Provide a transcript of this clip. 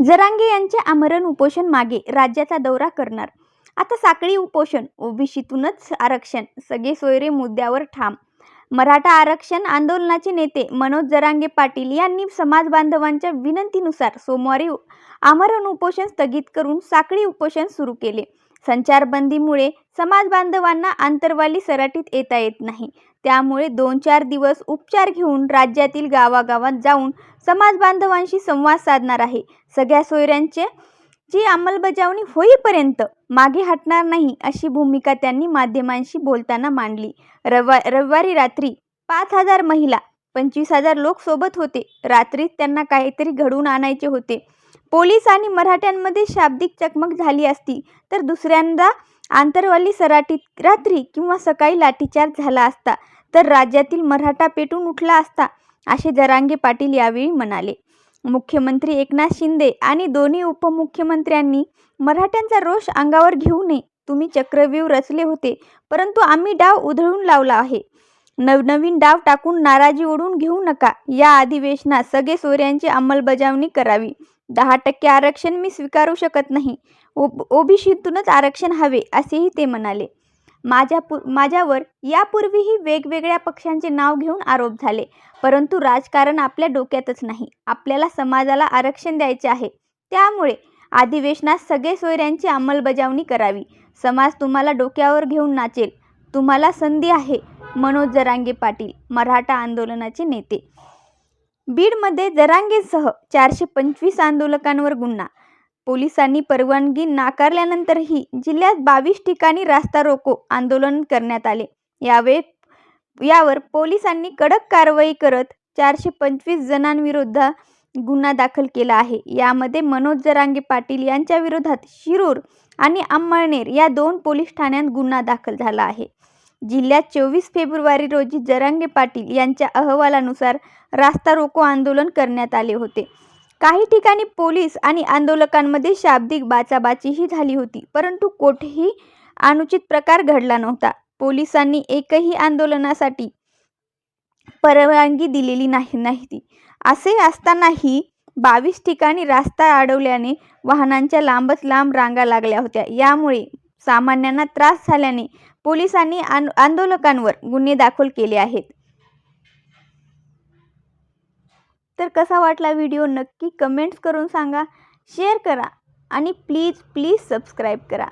जरांगे यांचे आमरण उपोषण मागे राज्याचा दौरा करणार. आता साखळी उपोषण ओबीसीतूनच आरक्षण सगळे सोयरे मुद्द्यावर ठाम. मराठा आरक्षण आंदोलनाचे नेते मनोज जरांगे पाटील यांनी समाज बांधवांच्या विनंतीनुसार सोमवारी आमरण उपोषण स्थगित करून साखळी उपोषण सुरू केले. संचारबंदीमुळे समाज बांधवांना आंतरवाली सराटीत येता येत नाही. त्यामुळे दोन चार दिवस उपचार घेऊन राज्यातील गावागावात जाऊन समाज बांधवांशी संवाद साधणार आहे. सगळ्या सोयऱ्यांचे जी अंमलबजावणी होईपर्यंत मागे हटणार नाही अशी भूमिका त्यांनी माध्यमांशी बोलताना मांडली. रवा रविवारी रात्री पाच हजार महिला पंचवीस हजार लोक सोबत होते. रात्रीत त्यांना काहीतरी घडवून आणायचे होते. पोलीस आणि मराठ्यांमध्ये शाब्दिक चकमक झाली असती तर दुसऱ्यांदा आंतरवाली सराटीत रात्री किंवा सकाळी लाठीचार्ज झाला असता तर राज्यातील मराठा पेटून उठला असता असे जरांगे पाटील यावेळी म्हणाले. मुख्यमंत्री एकनाथ शिंदे आणि दोन्ही उपमुख्यमंत्र्यांनी मराठ्यांचा रोष अंगावर घेऊ नये. तुम्ही चक्रव्यूह रचले होते परंतु आम्ही डाव उधळून लावला आहे. नवनवीन डाव टाकून नाराजी ओढून घेऊ नका. या अधिवेशनात सगळे सोयऱ्यांची अंमलबजावणी करावी. दहा टक्के आरक्षण मी स्वीकारू शकत नाही. ओब ओबीसीतूनच आरक्षण हवे असेही ते म्हणाले. माझ्या पु माझ्यावर यापूर्वीही वेगवेगळ्या पक्षांचे नाव घेऊन आरोप झाले. परंतु राजकारण आपल्या डोक्यातच नाही. आपल्याला समाजाला आरक्षण द्यायचे आहे. त्यामुळे अधिवेशनात सगळे सोयऱ्यांची अंमलबजावणी करावी. समाज तुम्हाला डोक्यावर घेऊन नाचेल. तुम्हाला संधी आहे. मनोज जरांगे पाटील मराठा आंदोलनाचे नेते. बीडमध्ये जरांगेसह चारशे पंचवीस आंदोलकांवर गुन्हा. पोलिसांनी परवानगी नाकारल्यानंतरही जिल्ह्यात बावीस ठिकाणी रास्ता रोको आंदोलन करण्यात आले. यावे यावर पोलिसांनी कडक कारवाई करत चारशे पंचवीस जणांविरुद्ध गुन्हा दाखल केला आहे. यामध्ये मनोज जरांगे पाटील यांच्या विरोधात शिरूर आणि अंमळनेर या दोन पोलीस ठाण्यात गुन्हा दाखल झाला आहे. जिल्ह्यात चोवीस फेब्रुवारी रोजी जरांगे पाटील यांच्या अहवालानुसार रास्ता रोको आंदोलन करण्यात आले होते. काही ठिकाणी पोलीस आणि आंदोलकांमध्ये शाब्दिक बाचाबाचीही झाली होती परंतु कोठेही अनुचित प्रकार घडला नव्हता. पोलिसांनी एकही आंदोलनासाठी परवानगी दिलेली नाही नाही असे असतानाही बावीस ठिकाणी रास्ता अडवल्याने वाहनांच्या लांबच लांब रांगा लागल्या होत्या. यामुळे सामान्यांना त्रास झाल्याने पोलिसांनी आन आंदोलकांवर गुन्हे दाखल केले आहेत. तर कसा वाटला व्हिडिओ नक्की कमेंट्स करून सांगा शेअर करा आणि प्लीज प्लीज सबस्क्राईब करा.